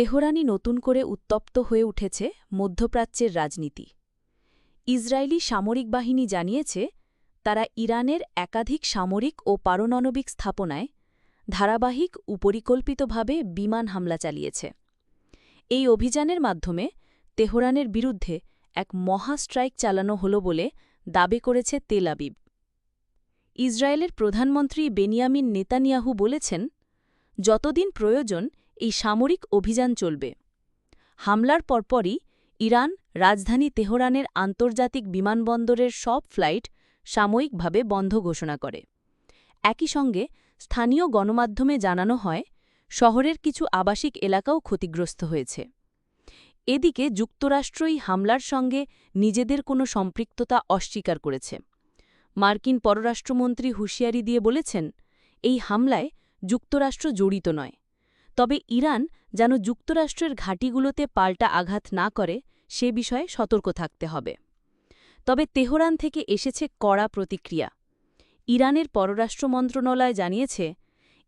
তেহরানি নতুন করে উত্তপ্ত হয়ে উঠেছে মধ্যপ্রাচ্যের রাজনীতি। ইসরায়েলি সামরিক বাহিনী জানিয়েছে, তারা ইরানের একাধিক সামরিক ও পারমাণবিক স্থাপনায় ধারাবাহিক ও পরিকল্পিতভাবে বিমান হামলা চালিয়েছে। এই অভিযানের মাধ্যমে তেহরানের বিরুদ্ধে এক মহা স্ট্রাইক চালানো হল বলে দাবি করেছে তেল আবিব। ইসরায়েলের প্রধানমন্ত্রী বেনিয়ামিন নেতানিয়াহু বলেছেন, যতদিন প্রয়োজন এই সামরিক অভিযান চলবে। হামলার পরপরই ইরান, রাজধানী তেহরানের আন্তর্জাতিক বিমানবন্দরের সব ফ্লাইট সাময়িকভাবে বন্ধ ঘোষণা করে। একই সঙ্গে স্থানীয় গণমাধ্যমে জানানো হয়, শহরের কিছু আবাসিক এলাকাও ক্ষতিগ্রস্ত হয়েছে। এদিকে যুক্তরাষ্ট্রই হামলার সঙ্গে নিজেদের কোনো সম্পৃক্ততা অস্বীকার করেছে। মার্কিন পররাষ্ট্রমন্ত্রী হুঁশিয়ারি দিয়ে বলেছেন, এই হামলায় যুক্তরাষ্ট্র জড়িত নয়। তবে ইরান যেন যুক্তরাষ্ট্রের ঘাঁটিগুলোতে পাল্টা আঘাত না করে, সে বিষয়ে সতর্ক থাকতে হবে। তবে তেহরান থেকে এসেছে কড়া প্রতিক্রিয়া। ইরানের পররাষ্ট্র মন্ত্রণালয় জানিয়েছে,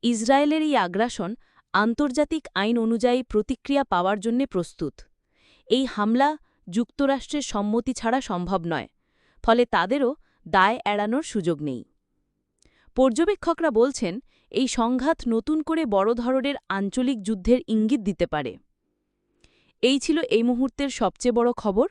ইসরায়েলের এই আগ্রাসন আন্তর্জাতিক আইন অনুযায়ী প্রতিক্রিয়া পাওয়ার জন্য প্রস্তুত। এই হামলা যুক্তরাষ্ট্রের সম্মতি ছাড়া সম্ভব নয়, ফলে তাদেরও দায় এড়ানোর সুযোগ নেই। পর্যবেক্ষকরা বলছেন এই সংঘাত নতুন করে বড় ধরনের আঞ্চলিক যুদ্ধের ইঙ্গিত দিতে পারে। এই ছিল এই মুহূর্তের সবচেয়ে বড় খবর।